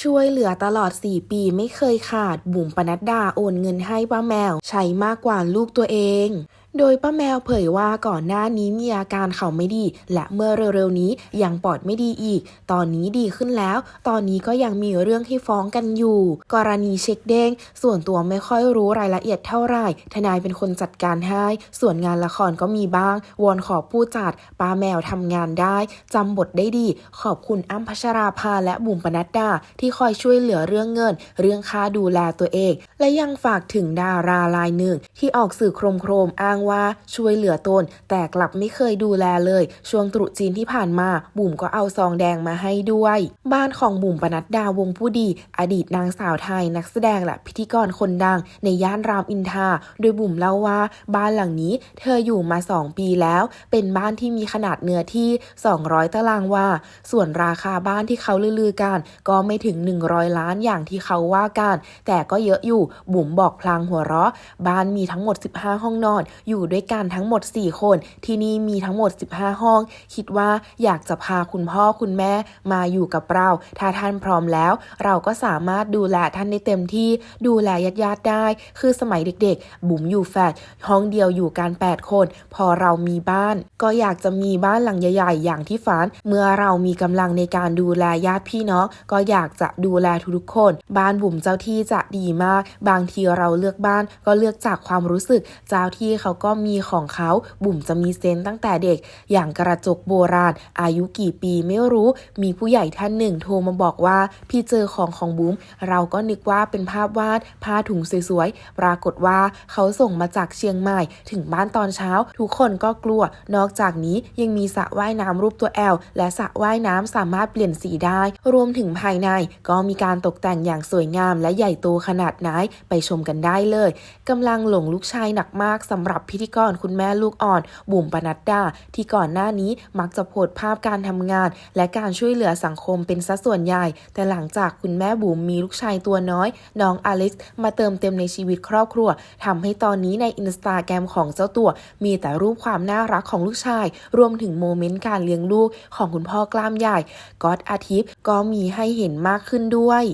ช่วยเหลือตลอด 4 ปีไม่เคยขาด บุ๋มปนัดดาโอนเงินให้ป้าแมว ใช้มากกว่าลูกตัวเอง โดยป้าแมวเผยว่าก่อนหน้านี้มีอาการเข่าไม่ดี และเมื่อเร็วๆนี้ยังปอดไม่ดีอีก ตอนนี้ดีขึ้นแล้ว ตอนนี้ก็ยังมีเรื่องที่ฟ้องกันอยู่ กรณีเช็คเด้ง ส่วนตัวไม่ค่อยรู้รายละเอียดเท่าไหร่ ทนายเป็นคนจัดการให้ ส่วนงานละครก็มีบ้าง วอนขอผู้จัด ป้าแมวทำงานได้จำบทได้ดี ขอบคุณอ้ำพัชราภาและบุ๋มปนัดดาที่คอยช่วยเหลือเรื่องเงิน เรื่องค่าดูแลตัวเอง และยังฝากถึงดารารายหนึ่งที่ออกสื่อโครมๆอ้างว่าช่วยเหลือตน แต่กลับไม่เคยดูแลเลย ช่วงตรุษจีนที่ผ่านมา บุ๋มก็เอาซองแดงมาให้ด้วย บ้านของบุ๋มปนัดดาวงผู้ดี อดีตนางสาวไทย นักแสดงและพิธีกรคนดัง ในย่านรามอินทราโดยบุ๋มเล่าว่า บ้านหลังนี้เธออยู่มา 2 ปีแล้ว เป็นบ้านที่มีขนาดเนื้อที่ 200 ตารางวาส่วนราคาบ้านที่เขาลือๆกัน ก็ไม่ถึง 100 ล้านอย่างที่เขาว่ากันแต่ก็เยอะอยู่บุ๋มบอกพลางหัวเราะ บ้านมีทั้งหมด 15 ห้องนอนอยู่ด้วยกันทั้งหมด 4 คน ที่นี่มีทั้งหมด 15 ห้อง คิดว่าอยากจะพาคุณพ่อคุณแม่มาอยู่กับเรา ถ้าท่านพร้อมแล้ว เราก็สามารถดูแลท่านได้เต็มที่ ดูแลญาติๆได้ คือสมัยเด็กๆ บุ๋มอยู่แฟลตห้องเดียวอยู่กัน 8 คน พอเรามีบ้าน ก็อยากจะมีบ้านหลังใหญ่ๆ อย่างที่ฝัน เมื่อเรามีกำลังในการดูแลญาติพี่น้อง ก็อยากจะดูแลทุกๆคน บ้านบุ๋มเจ้าที่จะดีมาก บางทีเราเลือกบ้านก็เลือกจากความรู้สึก เจ้าที่เขาก็มีของเขาบุ๋มจะมีเซนส์ตั้งแต่เด็ก อย่างกระจกโบราณ อายุกี่ปีไม่รู้ มีผู้ใหญ่ท่านหนึ่งโทรมาบอกว่า พี่เจอของของบุ๋มเราก็นึกว่าเป็นภาพวาดผ้าถุงสวยๆ ปรากฏว่าเขาส่งมาจากเชียงใหม่ถึงบ้านตอนเช้า ทุกคนก็กลัว นอกจากนี้ยังมีสระว่ายน้ำรูปตัวแอลและสระว่ายน้ำสามารถเปลี่ยนสีได้ รวมถึงภายในก็มีการตกแต่งอย่างสวยงาม และใหญ่โตขนาดไหนไปชมกันได้เลยกำลังหลงลูกชายหนักมากสำหรับพิธีกรคุณแม่ลูกอ่อน บุ๋มปนัดดาที่ก่อนหน้านี้มักจะโพสภาพการทำงาน และการช่วยเหลือสังคมเป็นสัดส่วนใหญ่ แต่หลังจากคุณแม่บุ๋มมีลูกชายตัวน้อย น้องอเล็กซ์มาเติมเต็มในชีวิตครอบครัวทำให้ตอนนี้ในอินสตาแกรมของเจ้าตัว มีแต่รูปความน่ารักของลูกชาย รวมถึงโมเมนต์การเลี้ยงลูกของคุณพ่อกล้ามใหญ่ก๊อตอาทิตย์ก็มีให้เห็นมากขึ้นด้วย